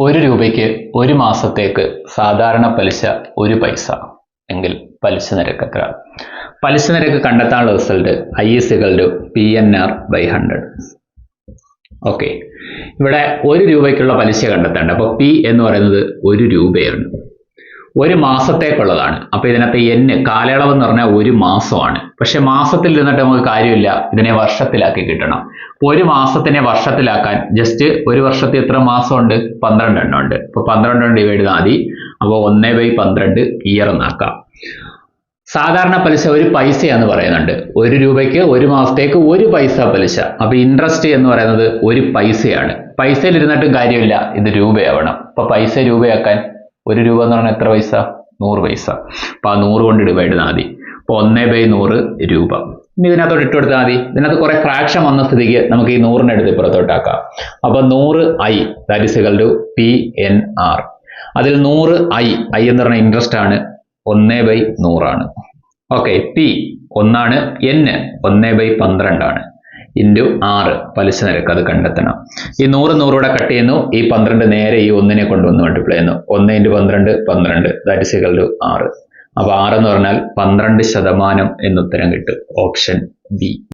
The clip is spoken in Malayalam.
ഒരു രൂപയ്ക്ക് ഒരു മാസത്തേക്ക് സാധാരണ പലിശ ഒരു പൈസ എങ്കിൽ പലിശ നിരക്ക് എത്ര പലിശ നിരക്ക് കണ്ടെത്താനുള്ള result I is to P N R by hundred okay ഇവിടെ ഒരു രൂപയ്ക്കുള്ള പലിശ കണ്ടെത്തേണ്ട. അപ്പോൾ പി എന്ന് പറയുന്നത് ഒരു രൂപയാണ്. ഒരു മാസത്തേക്കുള്ളതാണ്. അപ്പൊ ഇതിനകത്ത് എന് കാലയളവ് എന്ന് പറഞ്ഞാൽ ഒരു മാസമാണ്. പക്ഷെ മാസത്തിൽ ഇരുന്നിട്ട് നമുക്ക് കാര്യമില്ല. ഇതിനെ വർഷത്തിലാക്കി കിട്ടണം. ഒരു മാസത്തിനെ വർഷത്തിലാക്കാൻ ജസ്റ്റ് ഒരു വർഷത്തിൽ എത്ര മാസമുണ്ട്? പന്ത്രണ്ട് എണ്ണം ഉണ്ട്. അപ്പൊ പന്ത്രണ്ട് എണ്ണം ഡിവൈഡ് ചെയ്താൽ മതി. അപ്പോൾ ഒന്നേ ബൈ പന്ത്രണ്ട് ഇയർ എന്നാക്കാം. സാധാരണ പലിശ ഒരു പൈസയാന്ന് പറയുന്നുണ്ട്. ഒരു രൂപയ്ക്ക് ഒരു മാസത്തേക്ക് ഒരു പൈസ പലിശ. അപ്പൊ ഇൻട്രസ്റ്റ് എന്ന് പറയുന്നത് ഒരു പൈസയാണ്. പൈസയിൽ ഇരുന്നിട്ടും കാര്യമില്ല. ഇത് രൂപയാവണം. അപ്പൊ പൈസ രൂപയാക്കാൻ ഒരു രൂപ എന്ന് പറഞ്ഞാൽ എത്ര പൈസ? നൂറ് പൈസ. അപ്പോൾ ആ നൂറ് കൊണ്ട് ഡിവൈഡ് ചെയ്താൽ മതി. അപ്പൊ ഒന്നേ ബൈ നൂറ് രൂപ. ഇനി ഇതിനകത്തോട്ട് ഇട്ട് കൊടുത്താൽ മതി. ഇതിനകത്ത് കുറെ ഫ്രാക്ഷൻ വന്ന സ്ഥിതിക്ക് നമുക്ക് ഈ നൂറിനെ എടുത്ത് പുറത്തോട്ടാക്കാം അപ്പോൾ നൂറ് I that is equal to P N R അതിൽ നൂറ് ഐ ഐ എന്ന് പറഞ്ഞ ഇൻട്രസ്റ്റ് ആണ് ഒന്നേ ബൈ നൂറാണ്. ഓക്കെ പി ഒന്നാണ് എൻ ഒന്നേ ബൈ പന്ത്രണ്ടാണ്. ഇന്റു ആറ് പലിശ നിരക്ക് അത് കണ്ടെത്തണം. ഈ നൂറ് നൂറൂടെ കട്ട് ചെയ്യുന്നു. ഈ പന്ത്രണ്ട് നേരെ ഈ ഒന്നിനെ കൊണ്ടുവന്ന് മൾട്ടിപ്ലൈ ചെയ്യുന്നു. ഒന്ന് ഇന്റു പന്ത്രണ്ട് പന്ത്രണ്ട്. ദാറ്റ് ഇസ് ഈക്വൽ ടു ആറ്. അപ്പോൾ ആറ് എന്ന് പറഞ്ഞാൽ പന്ത്രണ്ട് ശതമാനം എന്നുത്തരം കിട്ടും. Option B